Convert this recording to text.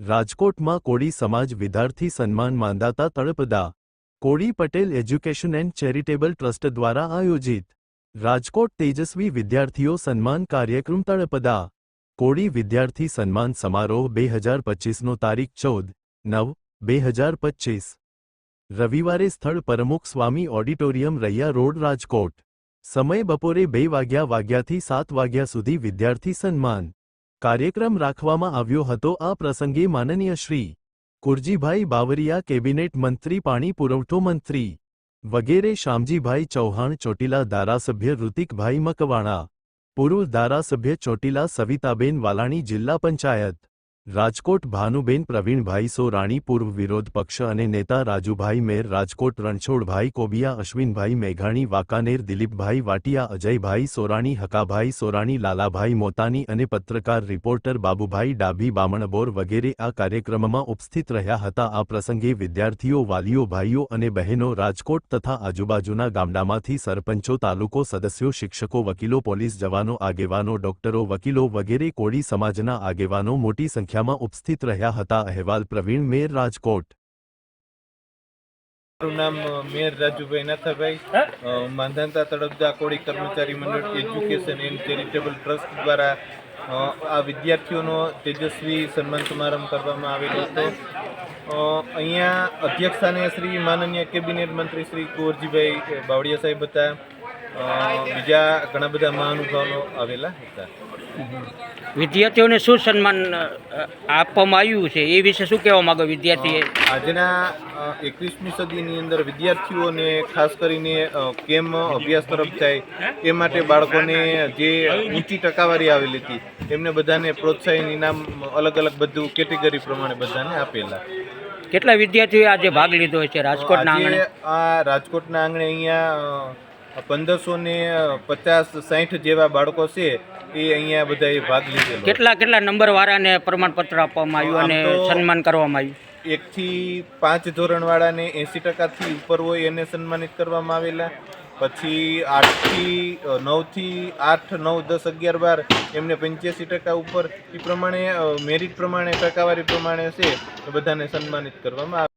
રાજકોટમાં કોળી સમાજ વિદ્યાર્થી સન્માન Mandhata Talpada Koli Patel education and charitable trust દ્વારા આયોજિત રાજકોટ તેજસ્વી વિદ્યાર્થીઓ સન્માન કાર્યક્રમ તળપદા કોળી વિદ્યાર્થી સન્માન સમારોહ બે હજાર પચીસનો તારીખ ચૌદ, નવ, બે હજાર પચીસ. રવિવારે સ્થળ પ્રમુખ સ્વામી ઓડિટોરિયમ રૈયા રોડ, રાજકોટ. સમય બપોરે બે વાગ્યા વાગ્યાથી સાત વાગ્યા સુધી વિદ્યાર્થી સન્માન કાર્યક્રમ રાખવામાં આવ્યો હતો. આ પ્રસંગે માનનીય શ્રી કુરજીભાઈ બાવરિયા, કેબિનેટ મંત્રી, પાણી પુરવઠો મંત્રી વગેરે, શામજીભાઈ ચૌહાણ, ચોટીલા ધારાસભ્ય ઋતિકભાઈ મકવાણા, પૂર્વ ધારાસભ્ય ચોટીલા સવિતાબેન વાલાણી, જિલ્લા પંચાયત રાજકોટ ભાનુબેન પ્રવીણભાઈ સોરાણી પૂર્વ વિરોધ પક્ષ અને નેતા રાજુભાઈ મેર, રાજકોટ રણછોડભાઈ કોબિયા, અશ્વિનભાઈ મેઘાણી, વાંકાનેર દિલીપભાઈ વાટિયા, અજયભાઈ સોરાણી, હકાભાઈ સોરાણી, લાલાભાઈ મોતાની અને પત્રકાર રિપોર્ટર બાબુભાઈ ડાભી બામણબોર વગેરે આ કાર્યક્રમમાં ઉપસ્થિત રહ્યા હતા. આ પ્રસંગે વિદ્યાર્થીઓ, વાલીઓ, ભાઈઓ અને બહેનો રાજકોટ તથા આજુબાજુના ગામડામાંથી સરપંચો, તાલુકો સદસ્યો, શિક્ષકો, વકીલો, પોલીસ જવાનો, આગેવાનો, ડોક્ટરો, વકીલો વગેરે કોળી સમાજના આગેવાનો, મોટી સંખ્યામાં ઉપસ્થિત રહ્યા હતા. અહેવાલ પ્રવીણ મેર રાજકોટ. મારું નામ મેયર રાજુભાઈ નાથાભાઈ. માંધાતા તળપદા કોળી કર્મચારી મંડળ એજ્યુકેશન એન્ડ ચેરિટેબલ ટ્રસ્ટ દ્વારા આ વિદ્યાર્થીઓનો તેજસ્વી સન્માન સમારંભ કરવામાં આવેલો હતો. અહીંયા અહીંયા અધ્યક્ષસ્થાને શ્રી માનનીય કેબિનેટ મંત્રી શ્રી કુંવરજીભાઈ બાવળિયા સાહેબ હતા. બીજા ઘણા બધા મહાનુભાવો આવેલા હતા. વિદ્યાર્થીઓને શું સન્માન આપવામાં આવ્યું છે? એ વિશે શું કહેવા માંગો વિદ્યાર્થીએ? આજના એકવીસમી સદીની અંદર વિદ્યાર્થીઓને ખાસ કરીને કેમ અભ્યાસ તરફ જાય એ માટે બાળકોને જે ઊંચી ટકાવારી આવેલી હતી એમને બધાને પ્રોત્સાહન ઇનામ અલગ અલગ બધું કેટેગરી પ્રમાણે બધાને આપેલા. કેટલા વિદ્યાર્થીઓએ આજે ભાગ લીધો છે? રાજકોટના આંગણે? આ રાજકોટના આંગણે અહીંયા પંદરસો ને પચાસ સાઠ જેવા બાળકો છે એ અહીંયા બધાએ ભાગ લીધેલો. કેટલા કેટલા નંબર વાળાને પ્રમાણપત્ર આપવામાં આવ્યું અને સન્માન કરવામાં આવ્યું? એકથી પાંચ ધોરણવાળાને એંસી ટકાથી ઉપર હોય એને સન્માનિત કરવામાં આવેલા. પછી આઠથી નવથી આઠ નવ દસ અગિયાર બાર એમને પંચ્યાસી ટકા ઉપર. એ પ્રમાણે મેરિટ પ્રમાણે ટકાવારી પ્રમાણે છે એ બધાને સન્માનિત કરવામાં આવે.